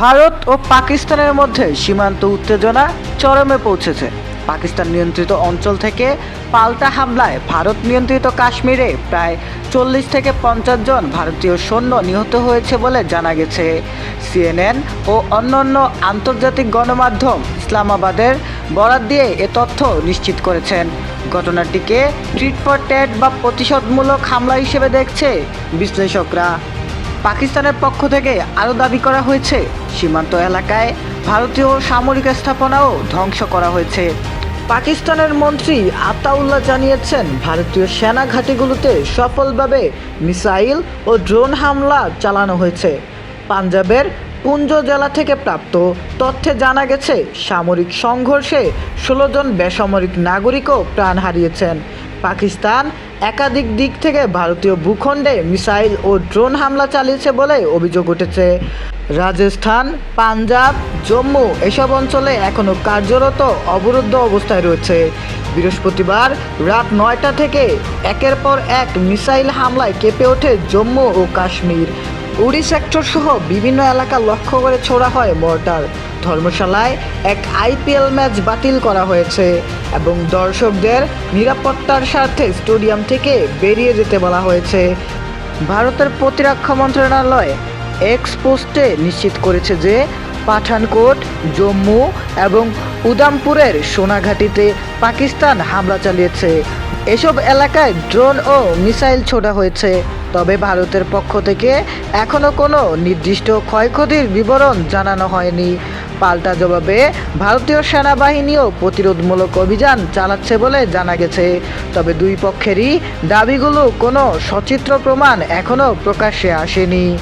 ভারত ও পাকিস্তানের মধ্যে সীমান্ত উত্তেজনা চরমে পৌঁছেছে। পাকিস্তান নিয়ন্ত্রিত অঞ্চল থেকে পাল্টা হামলায় ভারত নিয়ন্ত্রিত কাশ্মীরে প্রায় চল্লিশ থেকে পঞ্চাশ জন ভারতীয় সৈন্য নিহত হয়েছে বলে জানা গেছে। সিএনএন ও অন্যান্য আন্তর্জাতিক গণমাধ্যম ইসলামাবাদের বরাত দিয়ে এ তথ্য নিশ্চিত করেছেন। ঘটনাটিকে ট্রিট ফর টেট বা প্রতিশোধমূলক হামলা হিসেবে দেখছে বিশ্লেষকরা। পাকিস্তানের পক্ষ থেকে আরও দাবি করা হয়েছে, সীমান্ত এলাকায় ভারতীয় সামরিক স্থাপনাও ধ্বংস করা হয়েছে। পাকিস্তানের মন্ত্রী আতাউল্লাহ জানিয়েছেন, ভারতীয় সেনা ঘাঁটিগুলোতে সফলভাবে মিসাইল ও ড্রোন হামলা চালানো হয়েছে। পাঞ্জাবের পুঞ্জ জেলা থেকে প্রাপ্ত তথ্যে জানা গেছে, সামরিক সংঘর্ষে ষোলো জন বেসামরিক নাগরিকও প্রাণ হারিয়েছেন। পাকিস্তান একাধিক দিক থেকে ভারতীয় ভূখণ্ডে মিসাইল ও ড্রোন হামলা চালিয়েছে বলে অভিযোগ উঠেছে। রাজস্থান, পাঞ্জাব, জম্মু এসব অঞ্চলে এখনও কার্যরত অবরুদ্ধ অবস্থায় রয়েছে। বৃহস্পতিবার রাত নয়টা থেকে একের পর এক মিসাইল হামলায় কেঁপে ওঠে জম্মু ও কাশ্মীর। উড়ি সেক্টর সহ বিভিন্ন এলাকা লক্ষ্য করে ছোড়া হয় মর্টার ধর্মশালায় এক আইপিএল ম্যাচ বাতিল করা হয়েছে এবং দর্শকদের নিরাপত্তার স্বার্থে স্টেডিয়াম থেকে বেরিয়ে যেতে বলা হয়েছে। ভারতের প্রতিরক্ষা মন্ত্রণালয় এক্স পোস্টে নিশ্চিত করেছে যে পাঠানকোট, জম্মু এবং উদামপুরের সোনাঘাটিতে পাকিস্তান হামলা চালিয়েছে। এসব এলাকায় ড্রোন ও মিসাইল ছোড়া হয়েছে। তবে ভারতের পক্ষ থেকে এখনও কোনো নির্দিষ্ট ক্ষয়ক্ষতির বিবরণ জানানো হয়নি। পাল্টা জবাবে ভারতীয় সেনাবাহিনীও প্রতিরোধমূলক অভিযান চালাচ্ছে বলে জানা গেছে। তবে দুই পক্ষেরই দাবিগুলো কোনো সচিত্র প্রমাণ এখনও প্রকাশ্যে আসেনি।